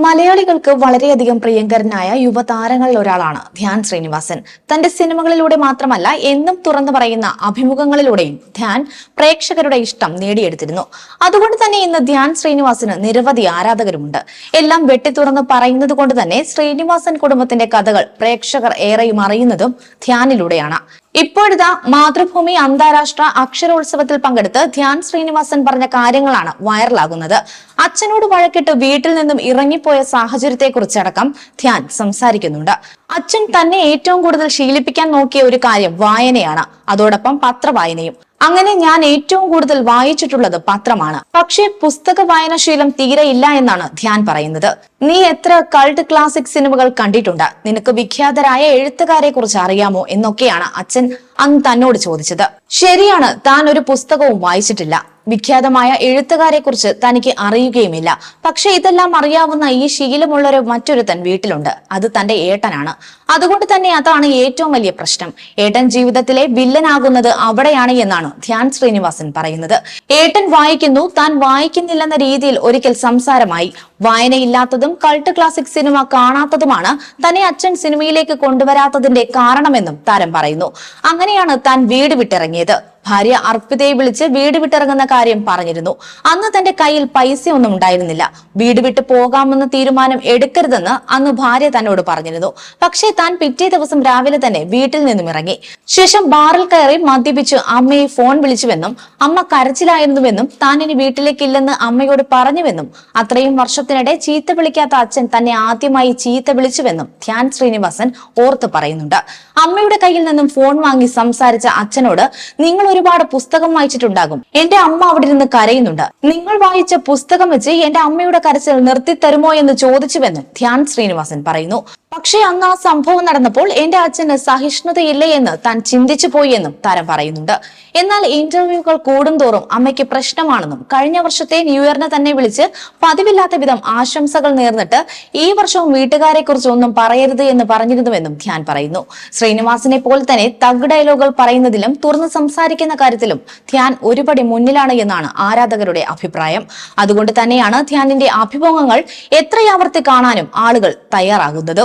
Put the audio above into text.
മലയാളികൾക്ക് വളരെയധികം പ്രിയങ്കരനായ യുവതാരങ്ങളിൽ ഒരാളാണ് ധ്യാൻ ശ്രീനിവാസൻ. തന്റെ സിനിമകളിലൂടെ മാത്രമല്ല എന്നും തുറന്നു പറയുന്ന അഭിമുഖങ്ങളിലൂടെയും ധ്യാൻ പ്രേക്ഷകരുടെ ഇഷ്ടം നേടിയെടുത്തിരുന്നു. അതുകൊണ്ട് തന്നെ ഇന്ന് ധ്യാൻ ശ്രീനിവാസന് നിരവധി ആരാധകരുമുണ്ട്. എല്ലാം വെട്ടിത്തുറന്ന് പറയുന്നത് കൊണ്ട് തന്നെ ശ്രീനിവാസൻ കുടുംബത്തിന്റെ കഥകൾ പ്രേക്ഷകർ ഏറെയും അറിയുന്നതും ധ്യാനിലൂടെയാണ്. ഇപ്പോഴിതാ മാതൃഭൂമി അന്താരാഷ്ട്ര അക്ഷരോത്സവത്തിൽ പങ്കെടുത്ത് ധ്യാൻ ശ്രീനിവാസൻ പറഞ്ഞ കാര്യങ്ങളാണ് വൈറലാകുന്നത്. അച്ഛനോട് വഴക്കിട്ട് വീട്ടിൽ നിന്നും ഇറങ്ങിപ്പോയ സാഹചര്യത്തെക്കുറിച്ചടക്കം ധ്യാൻ സംസാരിക്കുന്നുണ്ട്. അച്ഛൻ തന്നെ ഏറ്റവും കൂടുതൽ ശീലിപ്പിക്കാൻ നോക്കിയ ഒരു കാര്യം വായനയാണ്. അതോടൊപ്പം പത്രവായനയും. അങ്ങനെ ഞാൻ ഏറ്റവും കൂടുതൽ വായിച്ചിട്ടുള്ളത് പത്രമാണ്. പക്ഷേ പുസ്തക വായനാശീലം തീരെ ഇല്ല എന്നാണ് ധ്യാൻ പറയുന്നത്. നീ എത്ര കൾട്ട് ക്ലാസിക് സിനിമകൾ കണ്ടിട്ടുണ്ട്? നിനക്ക് വിഖ്യാതരായ എഴുത്തുകാരെ കുറിച്ച് അറിയാമോ എന്നൊക്കെയാണ് അച്ഛൻ അന്ന് തന്നോട് ചോദിച്ചത്. ശരിയാണ് താൻ ഒരു പുസ്തകവും വായിച്ചിട്ടില്ല. വിഖ്യാതമായ എഴുത്തുകാരെ കുറിച്ച് തനിക്ക് അറിയുകയുമില്ല. പക്ഷെ ഇതെല്ലാം അറിയാവുന്ന ഈ ശീലമുള്ളൊരു തൻ വീട്ടിലുണ്ട്. അത് തന്റെ ഏട്ടനാണ്. അതുകൊണ്ട് തന്നെ അതാണ് ഏറ്റവും വലിയ പ്രശ്നം. ഏട്ടൻ ജീവിതത്തിലെ വില്ലനാകുന്നത് അവിടെയാണ് എന്നാണ് ധ്യാൻ ശ്രീനിവാസൻ പറയുന്നത്. ഏട്ടൻ വായിക്കുന്നു താൻ വായിക്കുന്നില്ലെന്ന രീതിയിൽ ഒരിക്കൽ സംസാരമായി. വായനയില്ലാത്തതും കൾട്ട് ക്ലാസിക് സിനിമ കാണാത്തതുമാണ് തന്നെ അച്ഛൻ സിനിമയിലേക്ക് കൊണ്ടുവരാത്തതിന്റെ കാരണമെന്നും താരം പറയുന്നു. അങ്ങനെയാണ് താൻ വീട് വിട്ടിറങ്ങിയത്. ഭാര്യ അർപ്പിതയെ വിളിച്ച് വീട് വിട്ടിറങ്ങുന്ന കാര്യം പറഞ്ഞിരുന്നു. അന്ന് തന്റെ കയ്യിൽ പൈസ ഒന്നും ഉണ്ടായിരുന്നില്ല. വീട് വിട്ട് പോകാമെന്ന തീരുമാനം എടുക്കരുതെന്ന് അന്ന് ഭാര്യ തന്നോട് പറഞ്ഞിരുന്നു. പക്ഷേ താൻ പിറ്റേ ദിവസം രാവിലെ തന്നെ വീട്ടിൽ നിന്നും ഇറങ്ങി. ശേഷം ബാറിൽ കയറി മദ്യപിച്ച് അമ്മയെ ഫോൺ വിളിച്ചുവെന്നും അമ്മ കരച്ചിലായിരുന്നുവെന്നും താൻ ഇനി വീട്ടിലേക്കില്ലെന്ന് അമ്മയോട് പറഞ്ഞുവെന്നും അത്രയും വർഷത്തിനിടെ ചീത്ത വിളിക്കാത്ത അച്ഛൻ തന്നെ ആദ്യമായി ചീത്ത വിളിച്ചുവെന്നും ധ്യാൻ ശ്രീനിവാസൻ ഓർത്തു പറയുന്നുണ്ട്. അമ്മയുടെ കയ്യിൽ നിന്നും ഫോൺ വാങ്ങി സംസാരിച്ച അച്ഛനോട് നിങ്ങൾ ഒരുപാട് പുസ്തകം വായിച്ചിട്ടുണ്ടാകും. എന്റെ അമ്മ അവിടെ ഇരുന്ന് കരയുന്നുണ്ട്. നിങ്ങൾ വായിച്ച പുസ്തകം വെച്ച് എന്റെ അമ്മയുടെ കരച്ചിൽ നിർത്തിത്തരുമോ എന്ന് ചോദിച്ചുവെന്നും ധ്യാൻ ശ്രീനിവാസൻ പറയുന്നു. പക്ഷേ അന്ന് ആ സംഭവം നടന്നപ്പോൾ എന്റെ അച്ഛന് സഹിഷ്ണുതയില്ലേ എന്ന് താൻ ചിന്തിച്ചു പോയി എന്നും താരം പറയുന്നുണ്ട്. എന്നാൽ ഇന്റർവ്യൂകൾ കൂടുന്തോറും അമ്മയ്ക്ക് പ്രശ്നമാണെന്നും കഴിഞ്ഞ വർഷത്തെ ന്യൂ ഇയറിനെ തന്നെ വിളിച്ച് പതിവില്ലാത്ത വിധം ആശംസകൾ നേർന്നിട്ട് ഈ വർഷവും വീട്ടുകാരെ കുറിച്ച് ഒന്നും പറയരുത് എന്ന് പറഞ്ഞിരുന്നുവെന്നും ധ്യാൻ പറയുന്നു. ശ്രീനിവാസിനെ പോലെ തന്നെ തഗ് ഡയലോഗുകൾ പറയുന്നതിലും തുറന്ന് സംസാരിക്കുന്ന കാര്യത്തിലും ധ്യാൻ ഒരുപടി മുന്നിലാണ് എന്നാണ് ആരാധകരുടെ അഭിപ്രായം. അതുകൊണ്ട് തന്നെയാണ് ധ്യാനിന്റെ അഭിമുഖങ്ങൾ എത്രയാവർത്തി കാണാനും ആളുകൾ തയ്യാറാകുന്നത്.